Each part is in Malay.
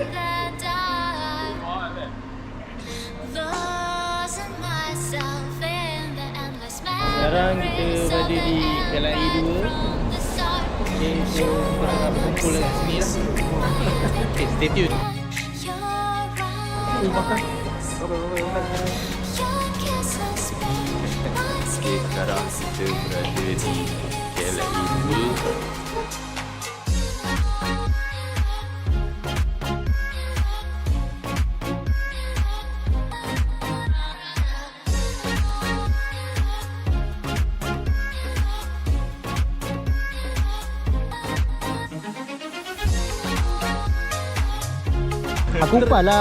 Sekarang kita berada di Jalan E2 Okay, so korang berkumpul sini lah. Okay, stay tuned. Makan Okay, sekarang kita berada di Jalan E2 Ako pala.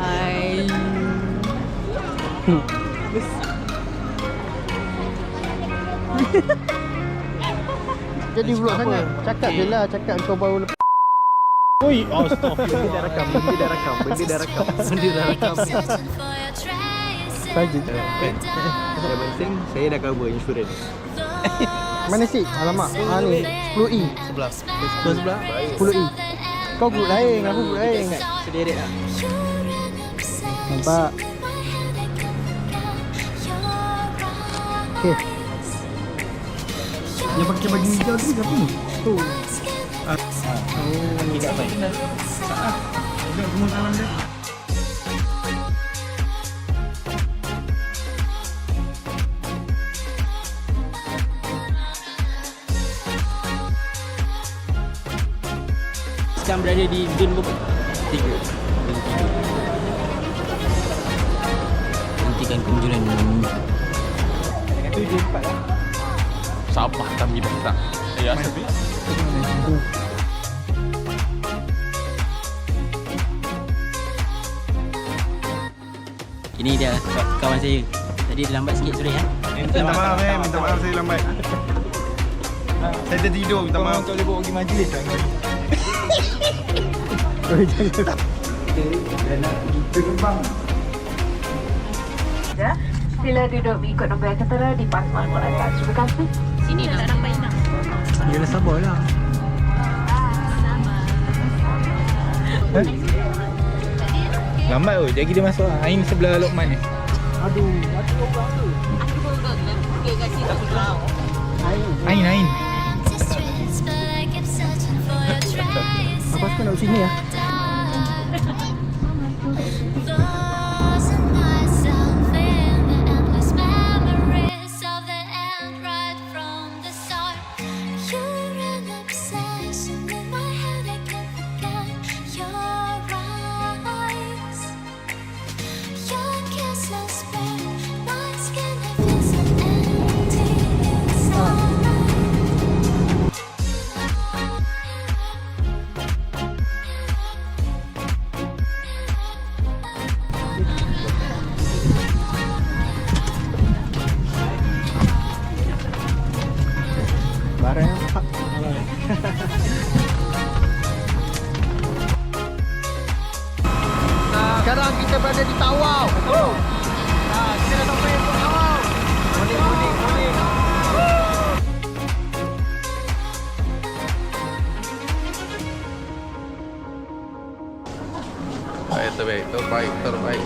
Hi. Hmm. Jadi vlog sangat. Cakap je lah, cakap kau baru lepas. Oi, astagfirullah. Benda dah rakam, benda dah rakam, benda dah rakam. Benda dah rakam. Saja. Yang penting saya dah cover insurans Mana sih? Alamak. Ha ni, 10E. Sebelah. Sebelah sebelah. 10E. Kau grup lain, aku grup lain. Sederet lah. Nampak? Okey. Yang pakai baju hijau tu siapa ni? Tu. Tidak baik. Duduk semua salam dia. Sekarang berada di zon berapa? Tiga. Zon tiga. Hentikan kunjungan. Sabah kami datang Ya, tapi Ini dia kawan saya. Tadi dia lambat sikit sorry ya. Minta maaf eh, minta maaf saya lambat. Saya tertidur, minta maaf. Kau boleh bawa pergi majlis kan? Ya. Sila duduk mengikut nombor yang tertera di pasaman atas. Terima kasih. Sini nak sampai nak. Yalah sabarlah. Lambat tu, jadi dia masuk lah. Ain sebelah Lokman ni. Aduh, mati pulang tu. Okey kat sini aku tahu. Ain, Ain. Apa suka nak sini ya? হবে তোর bike তোর bike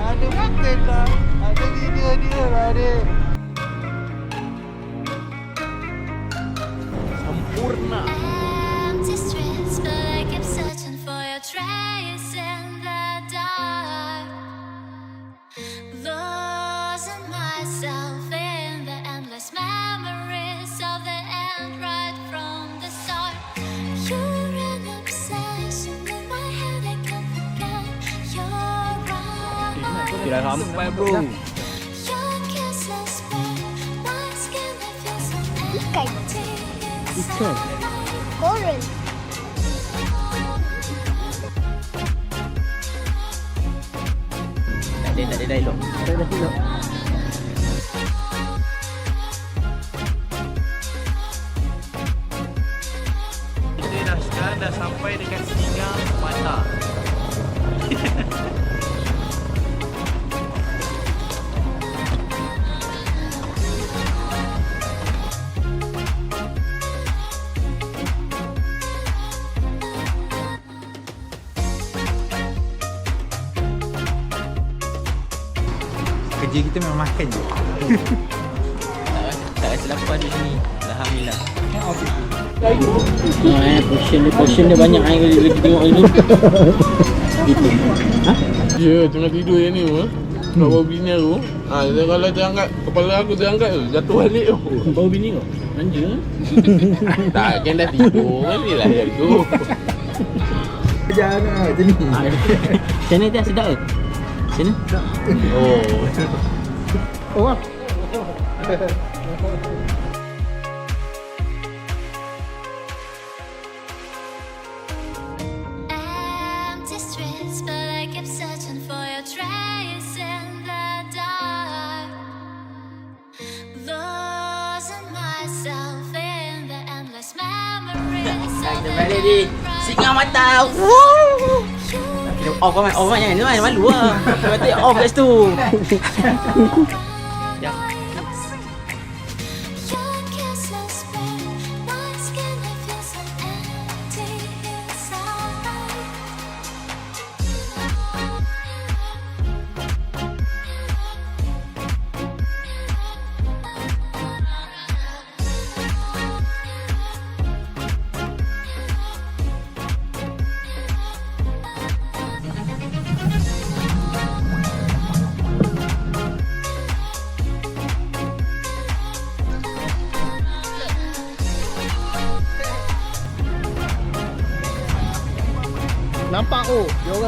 Hadi bak tekrar. Hadi gidiyor diyor. Hadi. So empty inside. Coral. Tak ada, tak ada dialog. Tak ada dialog. Kita dah sekarang dah sampai dekat Singa Mata. Memang makan je. Tak, rasa lapar di sini. Alhamdulillah. Oh, eh, portion dia, portion dia banyak eh, kalau kita tengok dulu. Gitu. Ha? Ya, tengah tidur yang ni tu. Kau bawa bini aku. Ha, dia kalau terangkat, kepala aku terangkat tu, jatuh balik tu. Bawa bini kau? Manja. Tak, kan dah tidur. Mesti lah yang tu. Jangan lah, macam ni. Sana dia sedap ke? Sana? Oh. Oh, ah. Empty streets, but I kept searching for your trace in the dark. Losing myself in the endless memories of the balik ni. Singa mata. Kita off kan? Off kan? Ni mana malu lah. Kata off kat situ.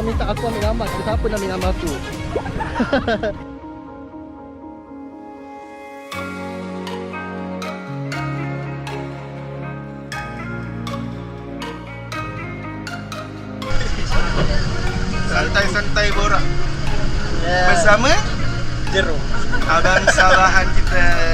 Orang minta aku ambil gambar. Tapi siapa nak ambil gambar aku? Santai-santai borak. Bersama Jeruk. Abang sabahan kita.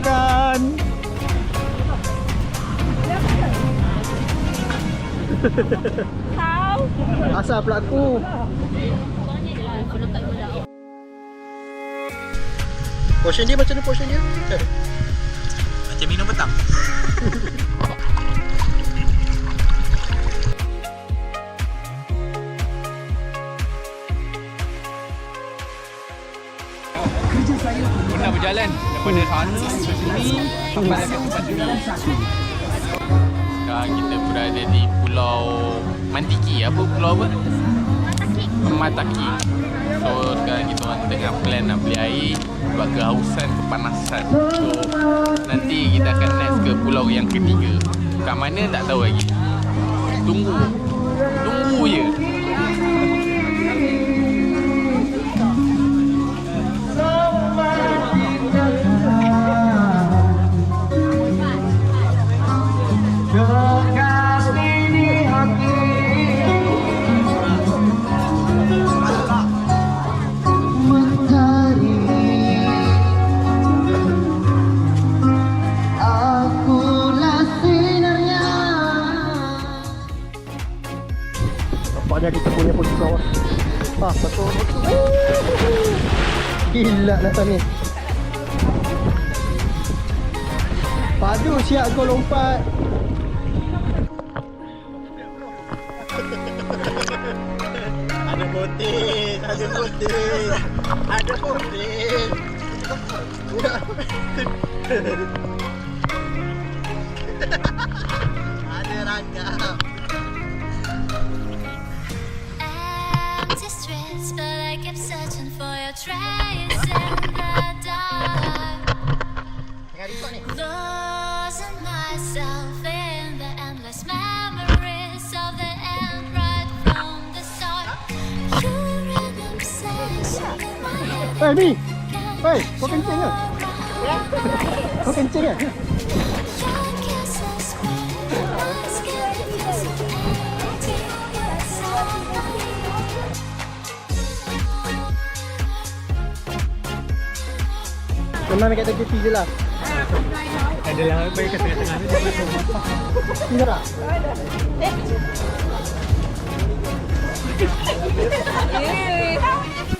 Makan-makan. Asal pula aku. Portion dia macam mana portion dia? Macam minum petang. Pernah berjalan daripada sana ke sini sampai dekat tempat ini. Sekarang kita berada di Pulau Mantiki. Apa pulau apa? Mataki. Mataki. So sekarang kita orang tengah plan nak beli air sebab kehausan, kepanasan. So nanti kita akan next ke pulau yang ketiga. Kat mana tak tahu lagi. Tunggu. Tunggu je. Ni. Padu siap kau lompat. Ada botin, ada botin. Ada botin. ada ragam. Empty streets, but I kept searching for your trace already running. Hey, me! Hey, fucking chill out! Fucking chill out! Come on, we get the get to the left. Kadalahan pa yung kasi sa namin. Ngara. Ew.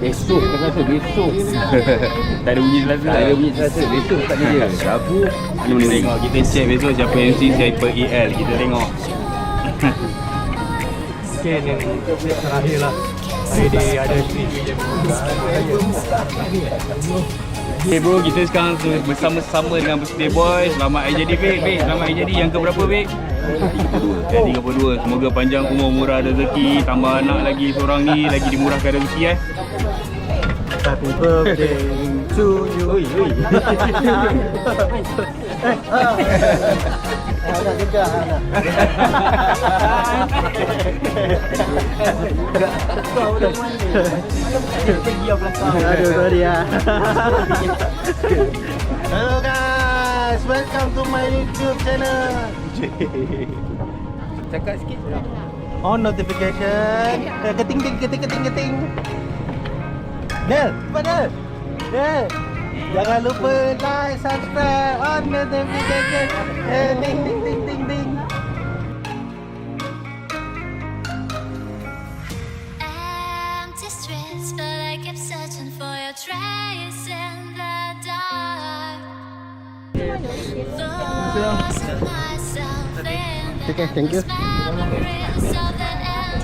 Besok kan rasa besok Tak ada bunyi selasa. Tak ada bunyi selasa Besok tak ada dia Rabu Anu kita tengok kita check besok siapa MC siapa EL kita tengok. Okay, ni terakhir lah. Hari ni ada Okay bro, kita sekarang se- bersama-sama dengan birthday boy. Selamat hari jadi. Vic, selamat hari jadi. Yang ke berapa Yang 32. Semoga panjang umur, murah rezeki. Tambah anak lagi seorang ni. Lagi dimurahkan rezeki eh. Happy birthday to you. Oi, oi. Eh, ah. Eh, Anak juga anak. Kau dah mana? Aduh, sorry ah. Hello guys, welcome to my YouTube channel. Cakap sikit On notification. Eh, keting ting keting keting keting. Nel, cepat Nel. Nel. Jangan lupa like, subscribe, on notification. Eh, ding ding ding Thank you.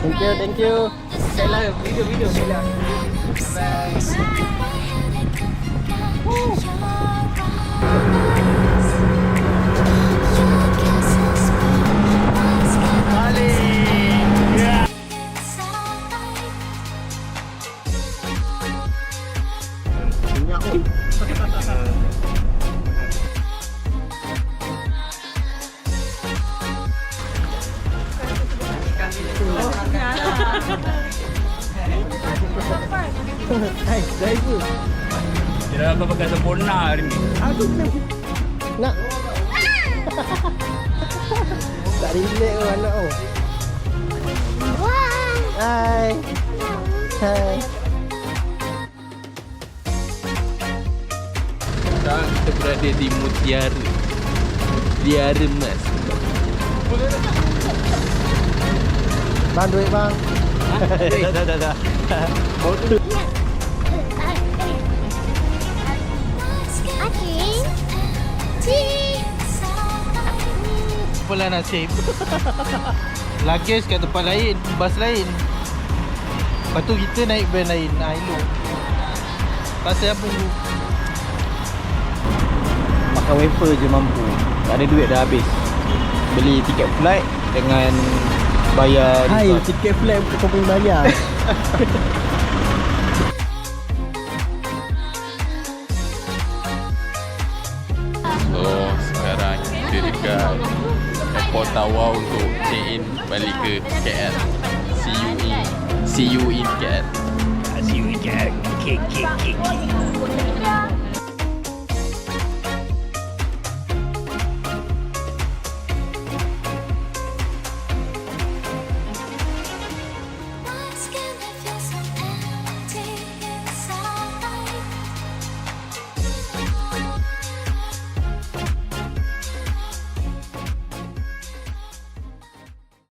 Thank you, thank you. Thank video, video. Bye. Woo! Tak relax oh anak oh. Hai. Hai. Sekarang kita berada di Mutiara. Mutiara Mas. Bang duit bang. dah dah dah dah. Apalah nasib Luggage kat tempat lain Bas lain Lepas tu kita naik van lain Ailo Pasal apa makan wafer je mampu. Tak ada duit dah habis. Beli tiket flight dengan bayar Hai, tiket flight kau boleh bayar. Airport untuk check in balik ke KL See you in See you in KL See you okay, okay.